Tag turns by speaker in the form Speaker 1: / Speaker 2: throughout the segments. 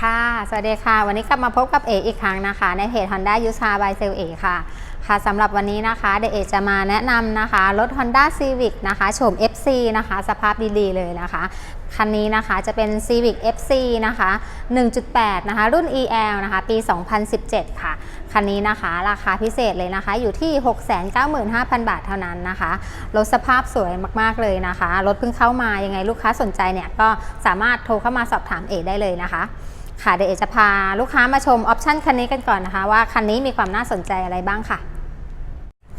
Speaker 1: ค่ะ สวัสดีค่ะ วันนี้กลับมาพบกับเออีกครั้งนะคะ ในเพจ Honda u s a by s e l a ค่ะ ค่ะสำหรับวันนี้นะคะเดเอจะมาแนะนำนะคะ รถ Honda Civic นะคะโฉม FC นะคะ สภาพดีๆเลยนะคะ คันนี้นะคะจะเป็น Civic FC นะคะ 1.8 นะคะ รุ่น EL นะคะ ปี 2017 ค่ะ คันนี้นะคะราคาพิเศษเลยนะคะ อยู่ที่ 695,000 บาทเท่านั้นนะคะ รถสภาพสวยมากๆเลยนะคะ รถเพิ่งเข้ามายังไงลูกค้าสนใจเนี่ยก็สามารถโทรเข้ามาสอบถามเอได้เลยนะคะ ค่ะเดี๋ยวเอจะพาลูกค้ามาชมออปชันคันนี้กันก่อนนะคะ ว่าคันนี้มีความน่าสนใจอะไรบ้างค่ะ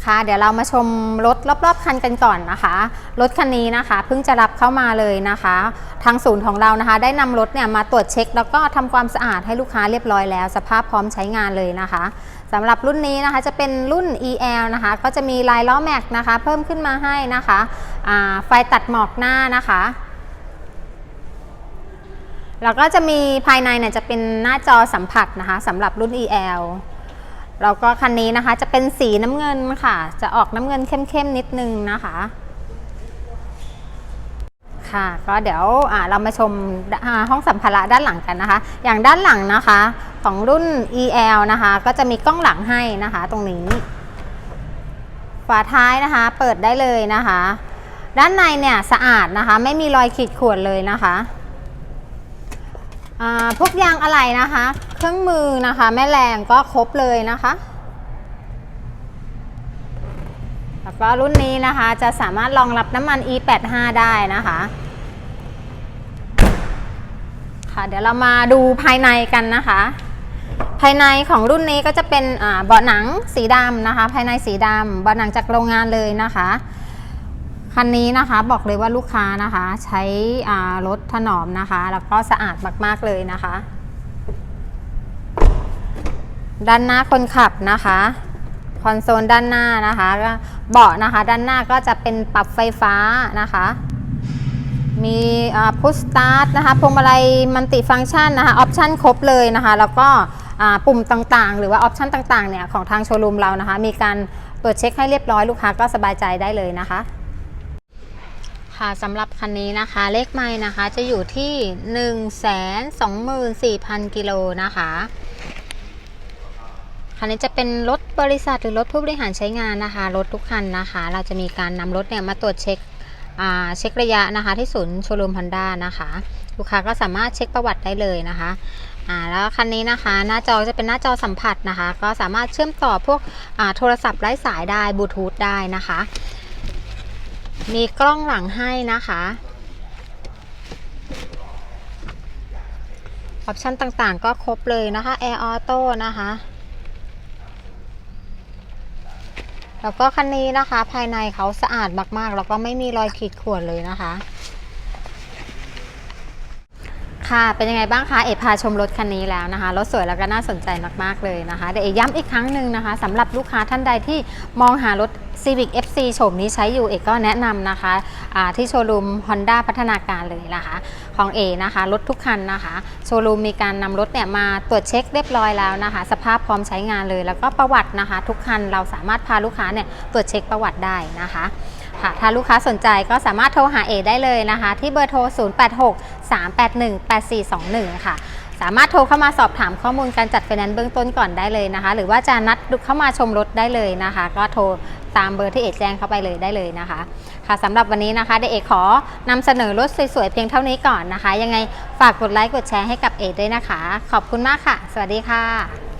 Speaker 1: ค่ะ เดี๋ยวเรามาชมรถรอบๆ คันกันก่อนนะคะ รถคันนี้นะคะเพิ่งจะรับเข้ามาเลยนะคะ ทางศูนย์ของเรานะคะ ได้นำรถเนี่ยมาตรวจเช็ค แล้วก็ทำความสะอาดให้ลูกค้าเรียบร้อยแล้ว สภาพพร้อมใช้งานเลยนะคะสำหรับรุ่นนี้นะคะจะเป็นรุ่น EL นะคะ ก็จะมีลายล้อแม็กนะคะ เพิ่มขึ้นมาให้นะคะไฟตัดหมอกหน้านะคะ แล้วก็จะมีภายในเนี่ยจะเป็นหน้าจอสัมผัสนะคะสำหรับรุ่น EL แล้วก็คันนี้นะคะจะเป็นสีน้ำเงินค่ะ จะออกน้ำเงินเข้มๆนิดนึงนะคะ ค่ะ ก็เดี๋ยวเรามาชมาห้องสัมภาระด้านหลังกันนะคะ อย่างด้านหลังนะคะของรุ่น EL นะคะ ก็จะมีกล้องหลังให้นะคะตรงนี้ ฝาท้ายนะคะ เปิดได้เลยนะคะ ด้านในเนี่ยสะอาดนะคะ ไม่มีรอยขีดข่วนเลยนะคะ พวกยางอะไหล่นะคะ เครื่องมือนะคะ แม่แรงก็ครบเลยนะคะ แล้วก็รุ่นนี้นะคะจะสามารถรองรับน้ำมัน E85 ได้นะคะค่ะเดี๋ยวเรามาดูภายในกันนะคะ ภายในของรุ่นนี้ก็จะเป็นเบาะหนังสีดำนะคะ ภายในสีดำเบาะหนังจากโรงงานเลยนะคะ คันนี้นะคะบอกเลยว่าลูกค้านะคะ ใช้รถถนอมนะคะ แล้วก็สะอาดมาก ๆ เลยนะคะ ด้านหน้าคนขับนะคะคอนโซลด้านหน้านะคะเบาะนะคะด้านหน้าก็จะเป็นปรับไฟฟ้านะคะ มีพุชสตาร์ทนะคะพวงมาลัยมัลติฟังก์ชันนะคะออปชันครบเลยนะคะ แล้วก็ปุ่มต่างๆ หรือว่าออปชันต่างๆเนี่ยของทางโชว์รูมเรานะคะ มีการตรวจเช็คให้เรียบร้อยลูกค้าก็สบายใจได้เลยนะคะ ค่ะสำหรับคันนี้นะคะ เลขไม้นะคะจะอยู่ที่ 1 2 4 0 0 0 กิโลนะคะ คันนี้จะเป็นรถบริษัทหรือรถผู้บริหารใช้งานนะคะ รถทุกคันนะคะ เราจะมีการนำรถเนี่ยมาตรวจเช็คเช็คระยะนะคะที่ศูนย์โชว์รูมฮอนด้านะคะลูกค้าก็สามารถเช็คประวัติได้เลยนะคะอ่าแล้วคันนี้นะคะหน้าจอจะเป็นหน้าจอสัมผัสนะคะ ก็สามารถเชื่อมต่อพวกโทรศัพท์ไร้สายได้บลูทูธได้นะคะ มีกล้องหลังให้นะคะออปชันต่างๆ ก็ครบเลยนะคะ Air Auto นะคะ แล้วก็คันนี้นะคะภายในเขาสะอาดมากๆ แล้วก็ไม่มีรอยขีดข่วนเลยนะคะ ค่ะ เป็นยังไงบ้างคะ เอกพาชมรถคันนี้แล้วนะคะ รถสวยแล้วก็น่าสนใจมาก ๆ เลยนะคะ เดี๋ยวเอกย้ำอีกครั้งหนึ่งนะคะสำหรับลูกค้าท่านใดที่มองหารถ Civic FC โฉมนี้ใช้อยู่เอกก็แนะนำนะคะะที่โชว์รูม Honda พัฒนาการเลยนะคะ ของเอนะคะ รถทุกคันนะคะ โชว์รูมมีการนำรถเนี่ยมาตรวจเช็คเรียบร้อยแล้วนะคะ สภาพพร้อมใช้งานเลย แล้วก็ประวัตินะคะ ทุกคันเราสามารถพาลูกค้าเนี่ยตรวจเช็คประวัติได้นะคะ ค่ะถ้าลูกค้าสนใจก็สามารถโทรหาเอได้เลยนะคะ ที่เบอร์โทร 086 381 8421 ค่ะ สามารถโทรเข้ามาสอบถามข้อมูลการจัดไฟแนนซ์เบื้องต้นก่อนได้เลยนะคะ หรือว่าจะนัดเข้ามาชมรถได้เลยนะคะ ก็โทรตามเบอร์ที่เอแจ้งเข้าไปเลยได้เลยนะคะ ค่ะสำหรับวันนี้นะคะเดเอขอนำเสนอรถสวยๆเพียงเท่านี้ก่อนนะคะ ยังไงฝากกดไลค์กดแชร์ให้กับเอด้วยนะคะ ขอบคุณมากค่ะ สวัสดีค่ะ